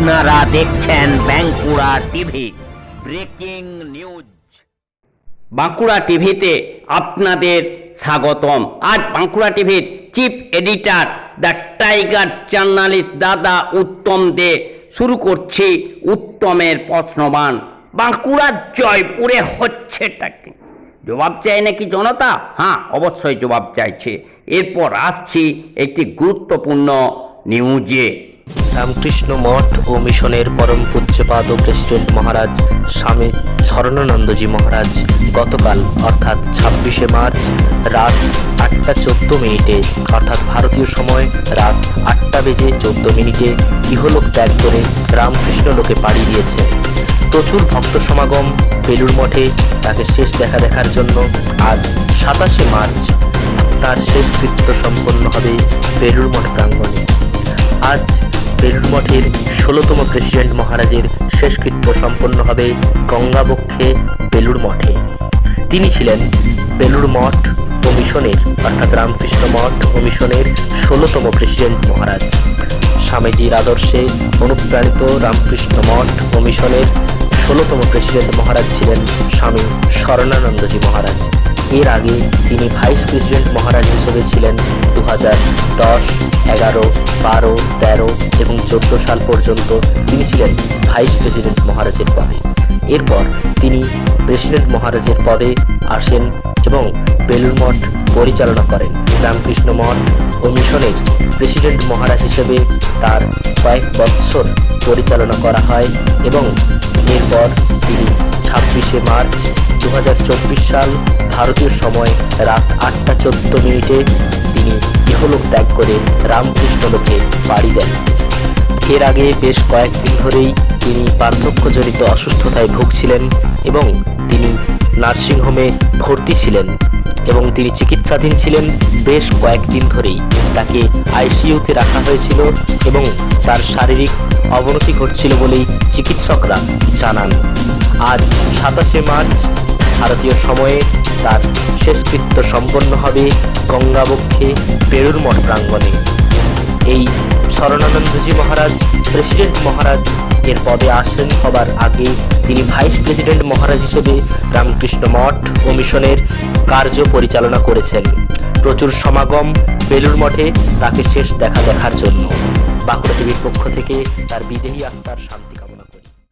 আপনারা দেখছেন Bankura TV, breaking news. Bankura টিভিতে আপনাদের স্বাগতম। আজ বাঁকুড়া টিভির chief editor, the tiger journalist দাদা উত্তম দে শুরু করছি উত্তমের প্রশ্নবান। বাঁকুড়ার জয়পুরে হচ্ছেটা কি? জবাব চাই নাকি জনতা? হ্যাঁ অবশ্যই জবাব চাইছে। এরপর আসছি একটি গুরুত্বপূর্ণ নিউজে। রামকৃষ্ণ মঠ ও মিশনের পরম পূজ্যপাদ ও প্রেসিডেন্ট মহারাজ স্বামী স্মরণানন্দজি মহারাজ, গতকাল অর্থাৎ ছাব্বিশে মার্চ রাত আটটা চোদ্দ মিনিটে, অর্থাৎ ভারতীয় সময় রাত আটটা বেজে চোদ্দ মিনিটে ইহলোক ত্যাগ করে রামকৃষ্ণ লোকে পাড়ি দিয়েছে। প্রচুর ভক্ত সমাগম বেলুর মঠে তাকে শেষ দেখা দেখার জন্য আজ সাতাশে মার্চ তার শেষ কৃত্য সম্পন্ন হবে বেলুর মঠ প্রাঙ্গণে। আজ বেলুর মঠের ষোলোতম প্রেসিডেন্ট মহারাজের শেষকৃত্য সম্পন্ন হবে গঙ্গাবক্ষে বেলুর মঠে। তিনি ছিলেন বেলুর মঠ ও মিশনের, অর্থাৎ রামকৃষ্ণ মঠ ও মিশনের ষোলোতম প্রেসিডেন্ট মহারাজ। স্বামীজির আদর্শে অনুপ্রাণিত রামকৃষ্ণ মঠ ও মিশনের ষোলোতম প্রেসিডেন্ট মহারাজ ছিলেন স্বামী স্মরণানন্দজি মহারাজ। এর আগে তিনি ভাইস প্রেসিডেন্ট মহারাজ হিসেবে ছিলেন দু হাজার দশ এগারো, বারো, তেরো এবং চোদ্দ সাল পর্যন্ত তিনি ছিলেন ভাইস প্রেসিডেন্ট মহারাজের পদে। এরপর তিনি প্রেসিডেন্ট মহারাজের পদে আসেন এবং বেলুর মঠ পরিচালনা করেন। রামকৃষ্ণ মঠ ও মিশনের প্রেসিডেন্ট মহারাজ হিসেবে তার কয়েক বৎসর পরিচালনা করা হয় এবং এরপর তিনি ছাব্বিশে মার্চ দু হাজার চব্বিশ সাল ভারতীয় সময় রাত আটটা চোদ্দ মিনিটে তিনি ইহলোক ত্যাগ করে রামকৃষ্ণ লোকে পাড়ি দেন এর আগে বেশ কয়েকদিন ধরেই তিনি বার্ধক্যজনিত অসুস্থতায় ভুগছিলেন এবং তিনি নার্সিংহোমে ভর্তি ছিলেন এবং তিনি চিকিৎসাধীন ছিলেন বেশ কয়েকদিন ধরেই। তাকে আইসিইউতে রাখা হয়েছিল এবং তার শারীরিক অবনতি ঘটছিল বলেই চিকিৎসকরা জানান। আজ সাতাশে মার্চ, ভারতীয় সময়ে তার শেষকৃত্য সম্পন্ন হবে গঙ্গাবক্ষে পেরুর মঠ প্রাঙ্গণে। এই শরণানন্দজি মহারাজ, প্রেসিডেন্ট মহারাজ, এর পদে আসেন হবার আগে তিনি ভাইস প্রেসিডেন্ট মহারাজ হিসেবে রামকৃষ্ণ মঠ ও মিশনের কার্য পরিচালনা করেছেন। প্রচুর সমাগম বেলুর মঠে তাকে শেষ দেখা দেখার জন্য। বাঁকুড়া টিভির পক্ষ থেকে তার বিদেহী আত্মার শান্তি